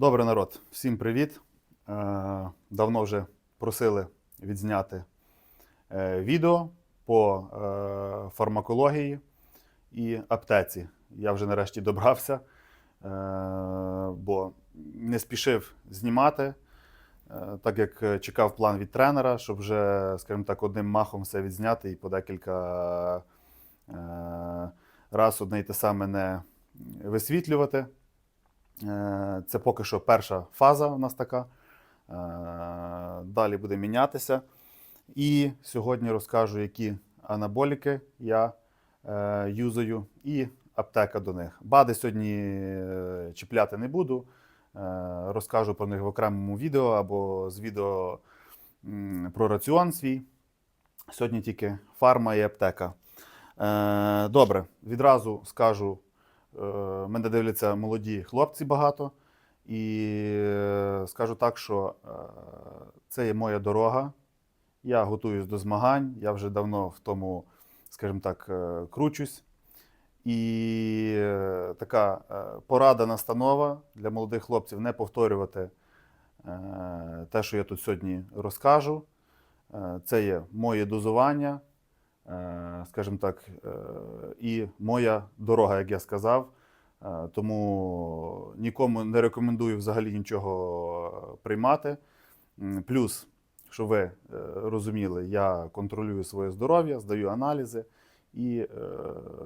Добре, народ, всім привіт. Е, Давно вже просили відзняти е, відео по е, фармакології і аптеці. Я вже нарешті добрався, бо не спішив знімати, так як чекав план від тренера, щоб вже, скажімо так, одним махом все відзняти і по декілька раз одне й те саме не висвітлювати. Е, Це поки що перша фаза у нас така. Е, Далі буде мінятися. І сьогодні розкажу, які анаболіки я е, юзаю, і аптека до них. БАДи сьогодні чіпляти не буду. Розкажу про них в окремому відео або з відео про раціон свій. Сьогодні тільки фарма і аптека. Добре, відразу скажу. Е, Мене дивляться молоді хлопці багато. І е, скажу так, що е, це є моя дорога. Я готуюсь до змагань, я вже давно в тому, скажімо так, кручусь. І така порада, настанова для молодих хлопців не повторювати те, що я тут сьогодні розкажу. Це є моє дозування, скажімо так, е, і моя дорога, як я сказав. Е, Тому нікому не рекомендую взагалі нічого приймати. Плюс, що ви е, розуміли, я контролюю своє здоров'я, здаю аналізи і, е,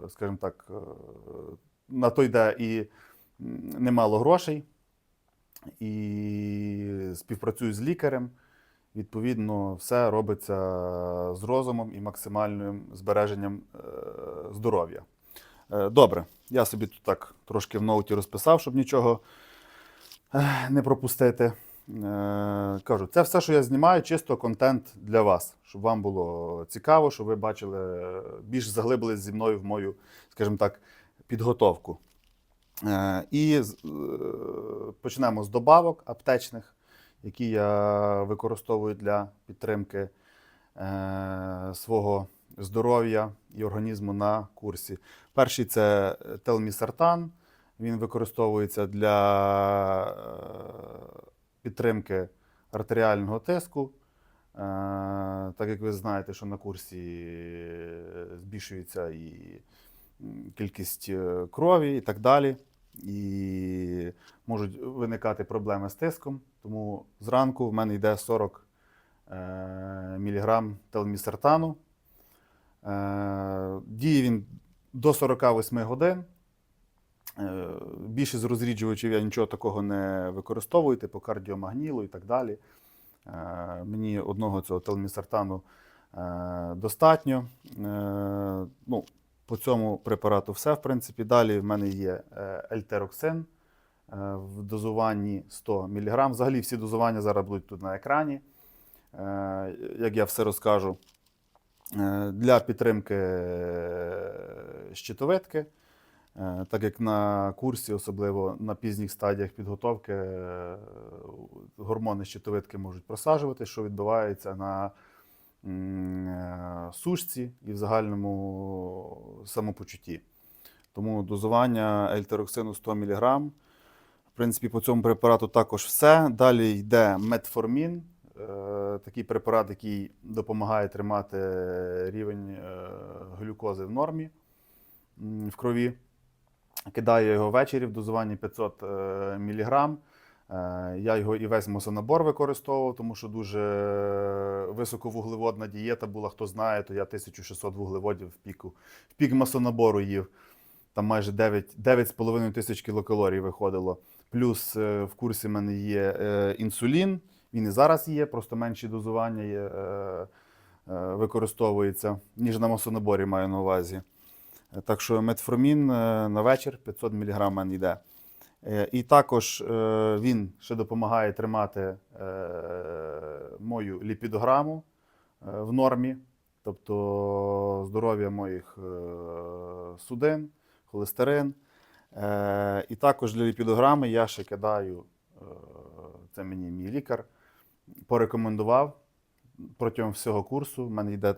скажімо так, е, на то йде і немало грошей, і співпрацюю з лікарем. Відповідно, все робиться з розумом і максимальним збереженням е, здоров'я. Е, Добре, я собі тут так трошки в ноуті розписав, щоб нічого е, не пропустити. Кажу, це все, що я знімаю, чисто контент для вас, щоб вам було цікаво, щоб ви бачили, більш заглибились зі мною в мою, скажімо так, підготовку. І почнемо з добавок аптечних, які я використовую для підтримки е, свого здоров'я і організму на курсі. Перший це телмісартан. Він використовується для е, підтримки артеріального тиску. Е, Так як ви знаєте, що на курсі збільшується і кількість крові і так далі. І можуть виникати проблеми з тиском. Тому зранку в мене йде 40 е, мг телмісартану. Е, Діє він до 48 годин. Е, Більше з розріджувачів я нічого такого не використовую, типу кардіомагнілу і так далі. Мені одного цього телмісартану е, достатньо. Ну, по цьому препарату все, в принципі. Далі в мене є ельтероксин е, в дозуванні 100 мг. Взагалі всі дозування зараз будуть тут на екрані. Е, Як я все розкажу, Е, для підтримки щитовидки. Так як на курсі, особливо на пізніх стадіях підготовки, гормони щитовидки можуть просаджувати, що відбувається на сушці і в загальному самопочутті. Тому дозування ельтероксину 100 мг. В принципі, по цьому препарату також все. Далі йде метформін, е, такий препарат, який допомагає тримати рівень е, глюкози в нормі в крові. Кидаю його ввечері в дозуванні 500 мг. Я його і весь масонабор використовував, тому що дуже високовуглеводна дієта була. Хто знає, то я 1600 вуглеводів в піку. В пік масонабору їв. Там майже 9 9,5 тисяч кілокалорій виходило. Плюс е, в курсі в мене є е, інсулін. Він і зараз є, просто менші дозування є, е, е, використовується, ніж на масонаборі маю на увазі. Е, Так що метформін е, на вечір 500 мг йде. Е, І також е, він ще допомагає тримати е, мою ліпідограму в нормі, тобто здоров'я моїх судин, холестерин. І також для ліпідограми я ще кидаю, це мені мій лікар порекомендував протягом всього курсу. В мене йде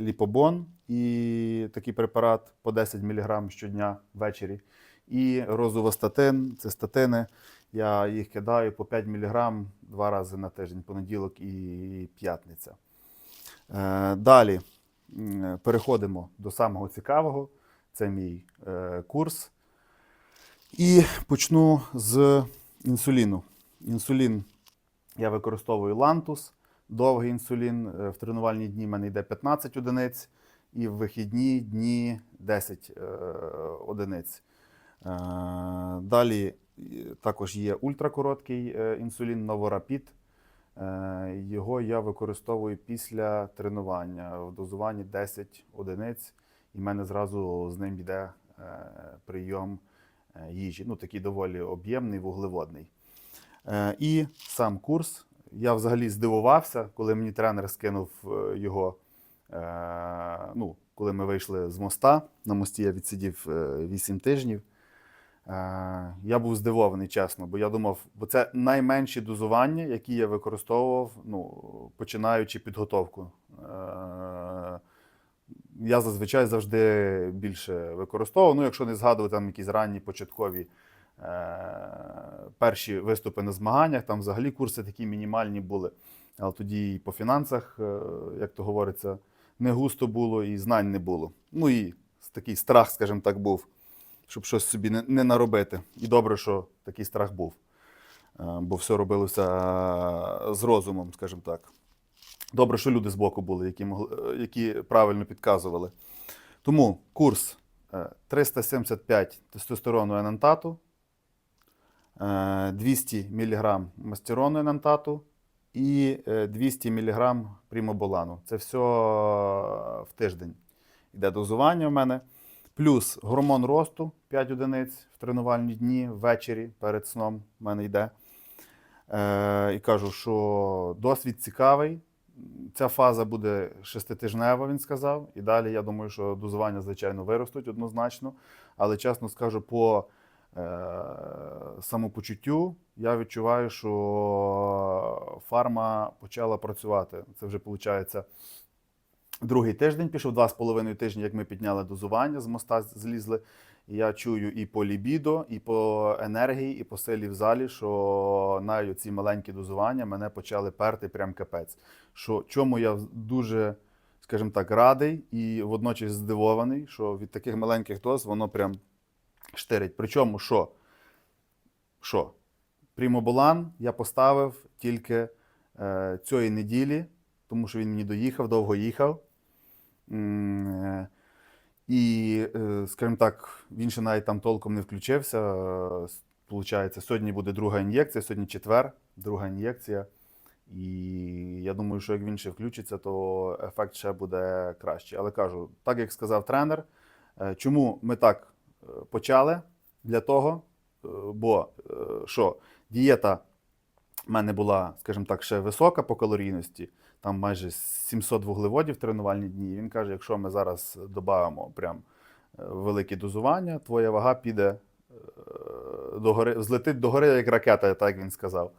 ліпобон і такий препарат по 10 мг щодня ввечері. І розовостатин, це статини, Я їх кидаю по 5 мг два рази на тиждень, понеділок і п'ятниця. Е, Далі переходимо до самого цікавого. Це мій е, курс. І почну з інсуліну. Інсулін я використовую лантус, довгий інсулін. Е, В тренувальні дні в мене йде 15 одиниць, і в вихідні дні 10 е, одиниць. Е, Далі е, також є ультракороткий е, інсулін Новорапід. Його я використовую після тренування в дозуванні 10 одиниць, і в мене зразу з ним йде прийом їжі. Ну, такий доволі об'ємний, вуглеводний. І сам курс. Я взагалі здивувався, коли мені тренер скинув його. Ну, коли ми вийшли з моста. На мості я відсидів 8 тижнів. Е, Я був здивований, чесно, бо я думав, бо це найменші дозування, які я використовував, ну, починаючи підготовку. Е, Я зазвичай завжди більше використовував. Ну, якщо не згадувати там якісь ранні початкові е, перші виступи на змаганнях, там взагалі курси такі мінімальні були. Але тоді і по фінансах, як то говориться, не густо було і знань не було. Ну і такий страх, скажімо так, був щоб щось собі не, не наробити. І добре, що такий страх був. Е, Бо все робилося е, з розумом, скажімо так. Добре, що люди збоку були, які, могли, е, які правильно підказували. Тому курс е, 375 тестостерону енантату, е, 200 мг мастерону енантату і е, 200 мг примоболану. Це все в тиждень. Йде дозування в мене. Плюс гормон росту 5 одиниць в тренувальні дні ввечері перед сном в мене йде. Е, і кажу, що досвід цікавий. Ця фаза буде шеститижнева, він сказав. І далі я думаю, що дозування, звичайно, виростуть однозначно. Але чесно скажу, по е, самопочуттю я відчуваю, що фарма почала працювати. Це вже виходить. Другий тиждень пішов, два з половиною тижні, як ми підняли дозування, з моста злізли. Я чую і по лібідо, і по енергії, і по силі в залі, що навіть ці маленькі дозування мене почали перти прям капець. Що, чому я дуже, скажімо так, радий і водночас здивований, що від таких маленьких доз воно прям штирить. Причому що? Що? Прімоболан я поставив тільки е, цієї неділі, тому що він мені доїхав, довго їхав. Е, І, е, скажімо так, він ще навіть там толком не включився. Е, Получається, сьогодні буде друга ін'єкція, сьогодні четвер, друга ін'єкція. І я думаю, що як він ще включиться, то ефект ще буде кращий. Але кажу, так як сказав тренер, чому ми так почали? Для того, бо що дієта в мене була, скажімо так, ще висока по калорійності, там майже 700 вуглеводів тренувальні дні. Він каже, якщо ми зараз додамо прям е, великі дозування, твоя вага піде е, до гори, злетить до гори, як ракета, так він сказав.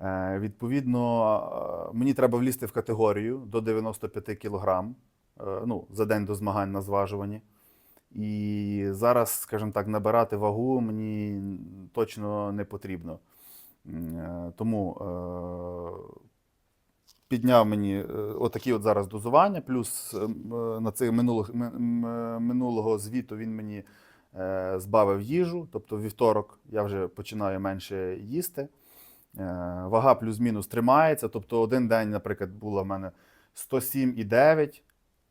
Е, Відповідно, мені треба влізти в категорію до 95 кг е, ну, за день до змагань на зважуванні. І зараз, скажімо так, набирати вагу мені точно не потрібно. Тому підняв мені е, отакі от зараз дозування, плюс е, е, на цих минулих, минулого звіту він мені збавив їжу. Тобто вівторок я вже починаю менше їсти. Вага плюс-мінус тримається. Тобто один день, наприклад, була в мене 107,9,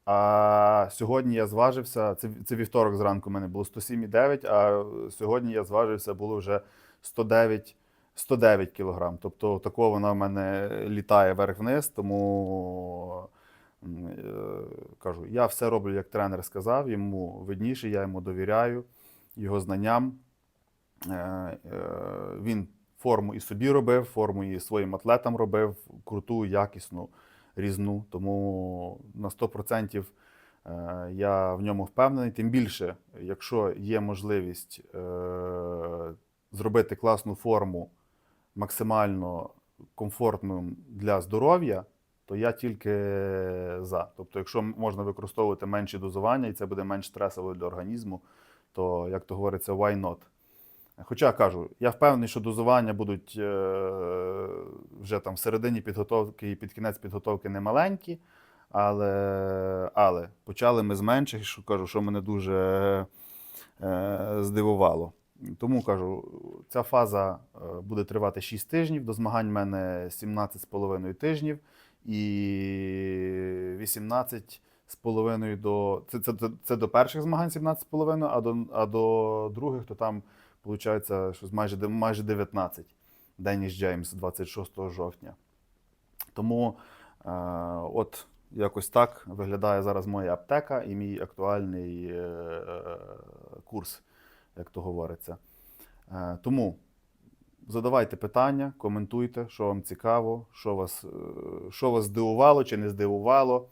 а сьогодні я зважився, це, це вівторок зранку в мене було 107,9, а сьогодні я зважився, було вже 109, 109 кг. Тобто такого вона в мене літає вверх-вниз, тому е, кажу, я все роблю, як тренер сказав, йому видніше, я йому довіряю, його знанням. Е, е, Він форму і собі робив, форму і своїм атлетам робив, круту, якісну, різну. Тому на 100% е, я в ньому впевнений. Тим більше, якщо є можливість зробити класну форму максимально комфортну для здоров'я, то я тільки за. Тобто, якщо можна використовувати менші дозування, і це буде менш стресово для організму, то, як то говориться, why not? Хоча кажу, я впевнений, що дозування будуть е, вже там в середині підготовки і під кінець підготовки не маленькі, але, але почали ми з менших, що кажу, що мене дуже е, здивувало. Тому кажу, ця фаза е, буде тривати 6 тижнів. До змагань в мене 17,5 тижнів і 18 з половиною до. Це, це, це, це до перших змагань 17,5, а до, а до других, то там виходить щось майже, майже 19. Деніс Джеймс 26 жовтня. Тому е, от якось так виглядає зараз моя аптека і мій актуальний е, е, курс, як то говориться. Е, тому задавайте питання, коментуйте, що вам цікаво, що вас, е, що вас здивувало чи не здивувало.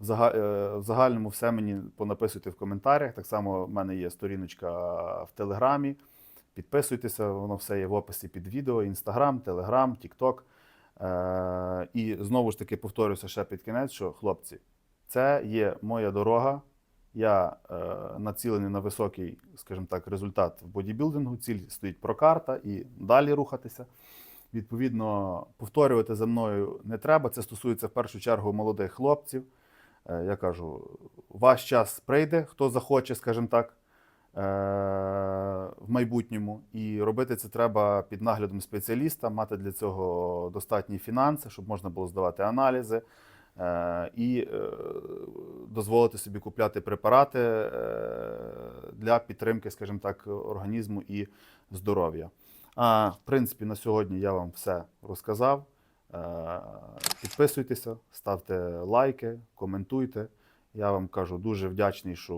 Е, в загальному все мені понаписуйте в коментарях. Так само в мене є сторіночка в Телеграмі. Підписуйтеся, воно все є в описі під відео: Інстаграм, Телеграм, Тікток. І знову ж таки повторюся ще під кінець, що хлопці, це є моя дорога. Я е, націлений на високий, скажімо так, результат в бодібілдингу. Ціль стоїть прокарта і далі рухатися. Відповідно, повторювати за мною не треба. Це стосується в першу чергу молодих хлопців. Е, я кажу, ваш час прийде, хто захоче, скажімо так, е, в майбутньому. І робити це треба під наглядом спеціаліста, мати для цього достатні фінанси, щоб можна було здавати аналізи. Е, І е, дозволити собі купляти препарати е, для підтримки, скажімо так, організму і здоров'я. А в принципі, на сьогодні я вам все розказав. Підписуйтеся, ставте лайки, коментуйте. Я вам кажу дуже вдячний, що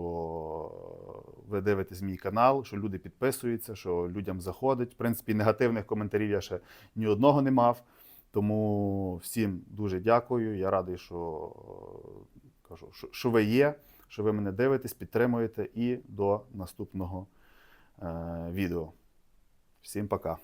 ви дивитесь мій канал, що люди підписуються, що людям заходить. В принципі, негативних коментарів я ще ні одного не мав. Тому всім дуже дякую. Я радий, що кажу, що, що ви є, що ви мене дивитесь, підтримуєте. І до наступного е, відео. Всім пока.